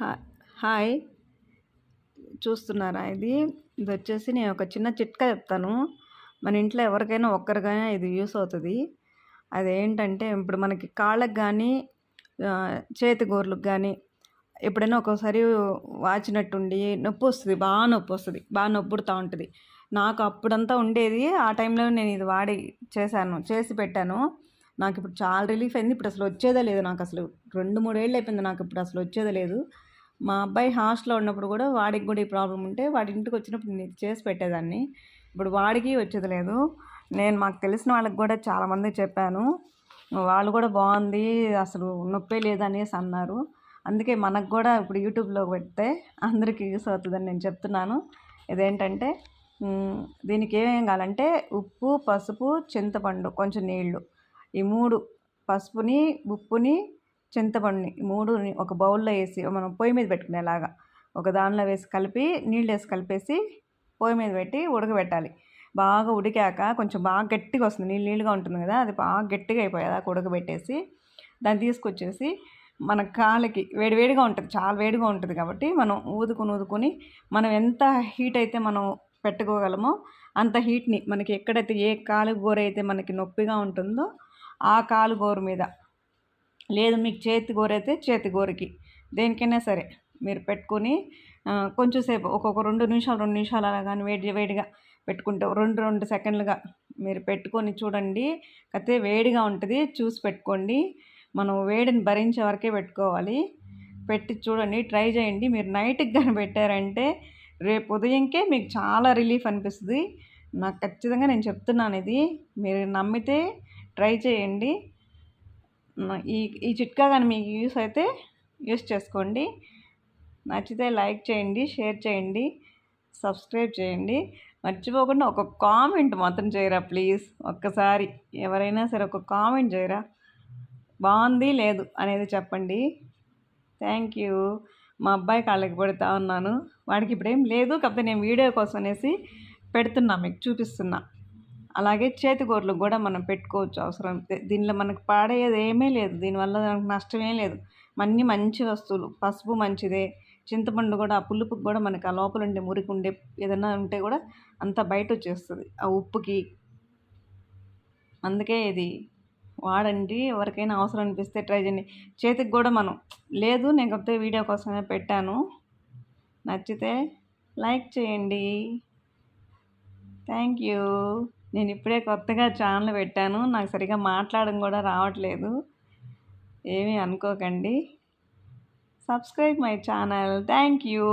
Hi. చూస్తున్నారా ఇది? ఇది వచ్చేసి నేను ఒక చిన్న చిట్కా చెప్తాను. మన ఇంట్లో ఎవరికైనా ఒక్కరికైనా ఇది యూస్ అవుతుంది. అదేంటంటే ఇప్పుడు మనకి కాళ్ళకి కానీ చేతి గోర్లకు కానీ ఎప్పుడైనా ఒక్కోసారి వాచినట్టుండి నొప్పి వస్తుంది బాగా నొప్పి వస్తుంది బాగా నొప్పుడుతూ ఉంటుంది. నాకు అప్పుడంతా ఉండేది ఆ టైంలో నేను ఇది వాడి చేశాను చేసి పెట్టాను. నాకు ఇప్పుడు చాలా రిలీఫ్ అయింది ఇప్పుడు అసలు వచ్చేదే లేదు. నాకు అసలు రెండు మూడేళ్ళు అయిపోయింది నాకు ఇప్పుడు అసలు వచ్చేదే లేదు. మా అబ్బాయి హాస్టల్లో ఉన్నప్పుడు కూడా వాడికి కూడా ఈ ప్రాబ్లం ఉంటే వాడి ఇంటికి వచ్చినప్పుడు నేను చేసి పెట్టేదాన్ని. ఇప్పుడు వాడికి వచ్చేది లేదు. నేను మాకు తెలిసిన వాళ్ళకి కూడా చాలామంది చెప్పాను. వాళ్ళు కూడా బాగుంది అసలు నొప్పే లేదనేసి అన్నారు. అందుకే మనకు కూడా ఇప్పుడు యూట్యూబ్లో పెడితే అందరికీ యూస్ అవుతుందని నేను చెప్తున్నాను. ఇదేంటంటే దీనికి ఏమేం కావాలంటే ఉప్పు పసుపు చింతపండు కొంచెం నీళ్ళు. ఈ మూడు పసుపుని ఉప్పుని చింతపండుని మూడు మూడుని ఒక బౌల్లో వేసి మనం పొయ్యి మీద పెట్టుకునేలాగా ఒక దానిలో వేసి కలిపి నీళ్ళు వేసి కలిపేసి పొయ్యి మీద పెట్టి ఉడకబెట్టాలి. బాగా ఉడికాక కొంచెం బాగా గట్టిగా వస్తుంది. నీళ్ళు నీళ్ళుగా ఉంటుంది కదా అది బాగా గట్టిగా అయిపోయేదాకా ఉడకబెట్టేసి దాన్ని తీసుకొచ్చేసి మన కాళ్ళకి వేడివేడిగా ఉంటుంది. చాలా వేడిగా ఉంటుంది కాబట్టి మనం ఊదుకొని ఊదుకొని మనం ఎంత హీట్ అయితే మనం పెట్టుకోగలమో అంత హీట్ని మనకి ఎక్కడైతే ఏ కాలు గోర అయితే మనకి నొప్పిగా ఉంటుందో ఆ కాలు గోరు మీద లేదు మీకు చేతి గోరైతే అయితే చేతి గోరకి. దేనికైనా సరే మీరు పెట్టుకొని కొంచెం సేపు ఒక్కొక్క రెండు నిమిషాలు రెండు నిమిషాలు అలా కానీ వేడి వేడిగా పెట్టుకుంటే రెండు రెండు సెకండ్లుగా మీరు పెట్టుకొని చూడండి. అయితే వేడిగా ఉంటుంది చూసి పెట్టుకోండి. మనం వేడిని భరించే వరకే పెట్టుకోవాలి. పెట్టి చూడండి ట్రై చేయండి. మీరు నైట్కి కానీ పెట్టారంటే రేపు ఉదయంకే మీకు చాలా రిలీఫ్ అనిపిస్తుంది. నాకు ఖచ్చితంగా నేను చెప్తున్నాను ఇది. మీరు నమ్మితే ట్రై చేయండి. ఈ ఈ చిట్కా కానీ మీకు యూస్ అయితే యూస్ చేసుకోండి. నచ్చితే లైక్ చేయండి షేర్ చేయండి సబ్స్క్రైబ్ చేయండి. మర్చిపోకుండా ఒక కామెంట్ మాత్రం చేయరా ప్లీజ్. ఒక్కసారి ఎవరైనా సరే ఒక కామెంట్ చేయరా. బాగుంది లేదు అనేది చెప్పండి. Thank you. మా అబ్బాయి కాళ్ళకి పెడతా ఉన్నాను. వాడికి ఇప్పుడేం లేదు కాకపోతే నేను వీడియో కోసం అనేసి పెడుతున్నా మీకు చూపిస్తున్నా. అలాగే చేతి కూడా మనం పెట్టుకోవచ్చు అవసరం. దీనిలో మనకు పాడేది ఏమీ లేదు. దీనివల్ల మనకు నష్టమే లేదు. అన్నీ మంచి వస్తువులు. పసుపు మంచిదే. చింతపండు కూడా ఆ పులుపుకి కూడా మనకి ఆ లోపల ఉండే మురికి ఉండే ఏదైనా ఉంటే కూడా అంతా బయట వచ్చేస్తుంది ఆ ఉప్పుకి. అందుకే ఇది వాడండి. ఎవరికైనా అవసరం అనిపిస్తే ట్రై చేయండి. చేతికి కూడా మనం లేదు నేను కొత్త వీడియో కోసమే పెట్టాను. నచ్చితే లైక్ చేయండి. Thank you. నేను ఇప్పుడే కొత్తగా ఛానల్ పెట్టాను. నాకు సరిగా మాట్లాడడం కూడా రావట్లేదు. ఏమీ అనుకోకండి. Subscribe my channel. Thank you.